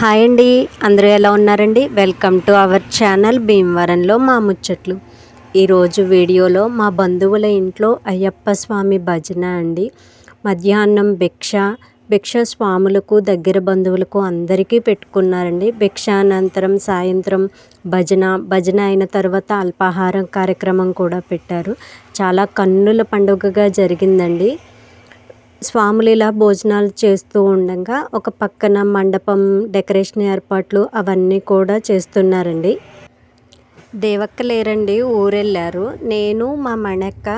Hi అండి. అందరూ ఎలా ఉన్నారండి? వెల్కమ్ టు అవర్ ఛానల్ భీమవరంలో మా ముచ్చట్లు. ఈరోజు వీడియోలో మా బంధువుల ఇంట్లో అయ్యప్ప స్వామి భజన అండి. మధ్యాహ్నం భిక్ష భిక్ష స్వాములకు దగ్గర బంధువులకు అందరికీ పెట్టుకున్నారండి. భిక్ష అనంతరం సాయంత్రం భజన భజన అయిన తర్వాత అల్పాహారం కార్యక్రమం కూడా పెట్టారు. చాలా కన్నుల పండుగగా జరిగిందండి. స్వాములు ఇలా భోజనాలు చేస్తూ ఉండగా ఒక పక్కన మండపం డెకరేషన్ ఏర్పాట్లు అవన్నీ కూడా చేస్తున్నారండి. దేవక్క లేరండి ఊరెళ్ళారు. నేను మా మణక్క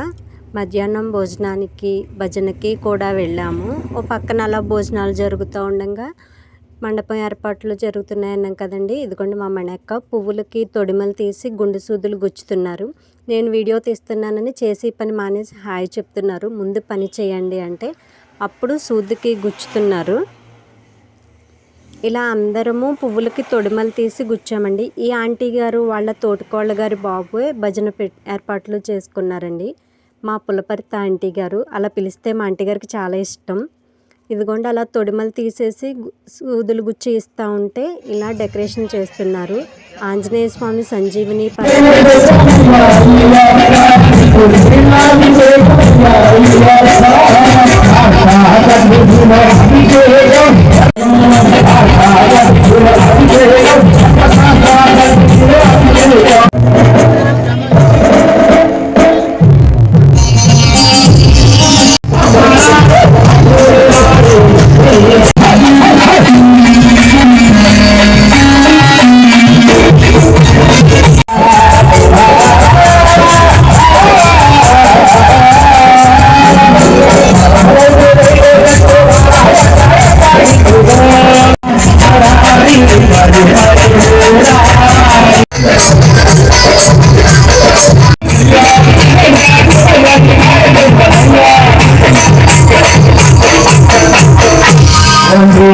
మధ్యాహ్నం భోజనానికి భజనకి కూడా వెళ్ళాము. ఓ పక్కన అలా భోజనాలు జరుగుతూ ఉండగా మండపం ఏర్పాట్లు జరుగుతున్నాయన్నాం కదండి. ఇదిగోండి మా మణక్క పువ్వులకి తొడిమలు తీసి గుండు సూదులు గుచ్చుతున్నారు. నేను వీడియో తీస్తున్నానని చేసి ఈ పని మానేసి హాయ్ చెప్తున్నారు. ముందు పని చేయండి అంటే అప్పుడు సూదికి గుచ్చుతున్నారు. ఇలా అందరము పువ్వులకి తొడిమలు తీసి గుచ్చామండి. ఈ ఆంటీ గారు వాళ్ళ తోటికోళ్ళ గారి బాబు భజన పె ఏర్పాట్లు చేసుకున్నారండి. మా పులపరిత ఆంటీ గారు అలా పిలిస్తే మా ఆంటీ గారికి చాలా ఇష్టం. ఇదిగోండి అలా తొడిమలు తీసేసి గు- సూదులు గుచ్చి ఇస్తూ ఉంటే ఇలా డెకరేషన్ చేస్తున్నారు. ఆంజనేయ స్వామి సంజీవిని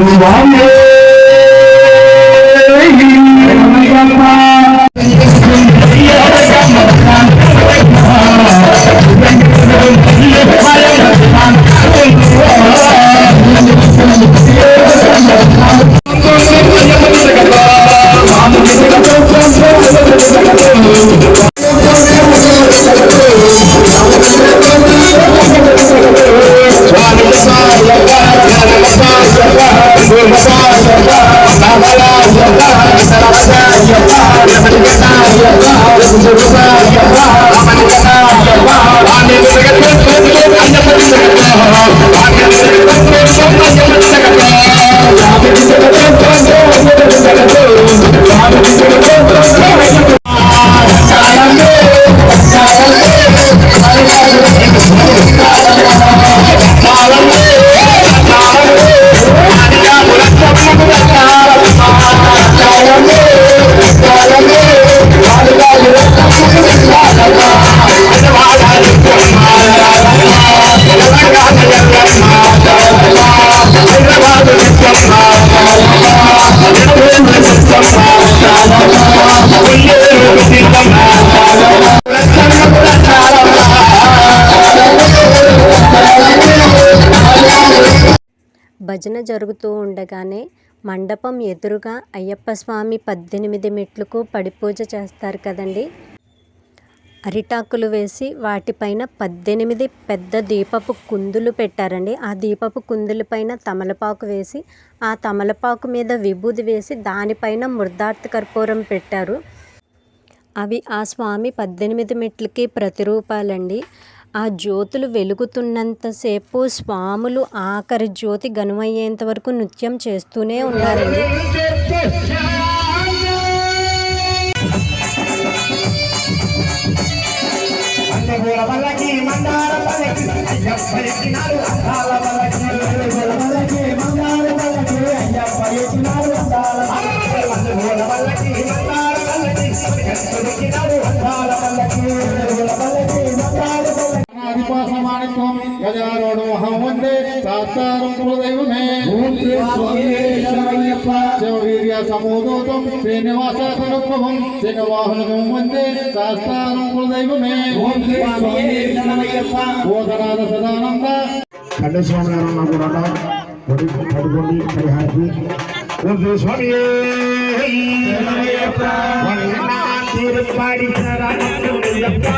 Bobby Wagner. భజన జరుగుతూ ఉండగానే మండపం ఎదురుగా అయ్యప్ప స్వామి పద్దెనిమిది మెట్లకు పడిపూజ చేస్తారు కదండి. అరిటాకులు వేసి వాటిపైన పద్దెనిమిది పెద్ద దీపపు కుందులు పెట్టారండి. ఆ దీపపు కుందుల పైన తమలపాకు వేసి ఆ తమలపాకు మీద విభూది వేసి దానిపైన మృదార్థ కర్పూరం పెట్టారు. అవి ఆ స్వామి పద్దెనిమిది మెట్లకి ప్రతిరూపాలండి. ఆ జ్యోతులు వెలుగుతున్నంతసేపు స్వాములు ఆఖరి జ్యోతి గనుమయ్యేంత వరకు నృత్యం చేస్తూనే ఉన్నారండి అయ్యప్ప காத்தாரும் குலதெய்வமே. சிவவீரிய சமோதூதம் ஸ்ரீனிவாச சரத்வம் சிங்கவாகனம் வந்தே காத்தாரும் குலதெய்வமே. போதநாத சதானந்த. கண்டசுவாமிநாராயண போராட்டம் படுகொண்டி பரிகாரத்தி. சுவாமியே. திருப்பாடி சரணம்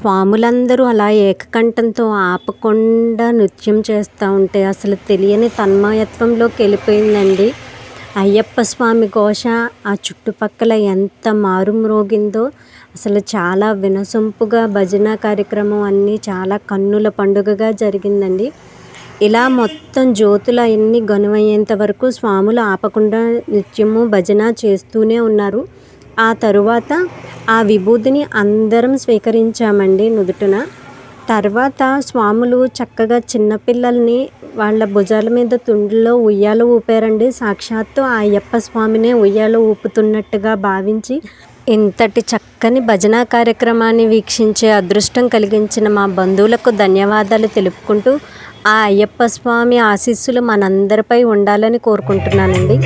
స్వాములందరూ అలా ఏకకంఠంతో ఆపకుండా నృత్యం చేస్తూ ఉంటే అసలు తెలియని తన్మయత్వంలోకి వెళ్ళిపోయిందండి. అయ్యప్ప స్వామి ఘోష ఆ చుట్టుపక్కల ఎంత మారుమ్రోగిందో అసలు చాలా వినసొంపుగా భజన కార్యక్రమం అన్నీ చాలా కన్నుల పండుగగా జరిగిందండి. ఇలా మొత్తం జ్యోతులు అన్నీ గనువయ్యేంత వరకు స్వాములు ఆపకుండా నృత్యము భజన చేస్తూనే ఉన్నారు. ఆ తరువాత ఆ విభూతిని అందరం స్వీకరించామండి నుదుటిన. తర్వాత స్వాములు చక్కగా చిన్నపిల్లల్ని వాళ్ళ భుజాల మీద తుండులో ఉయ్యాలు ఊపారండి. సాక్షాత్తు ఆ అయ్యప్ప స్వామినే ఉయ్యాలు ఊపుతున్నట్టుగా భావించి ఇంతటి చక్కని భజన కార్యక్రమాన్ని వీక్షించే అదృష్టం కలిగించిన మా బంధువులకు ధన్యవాదాలు తెలుపుకుంటూ ఆ అయ్యప్ప స్వామి ఆశీస్సులు మనందరిపై ఉండాలని కోరుకుంటున్నానండి.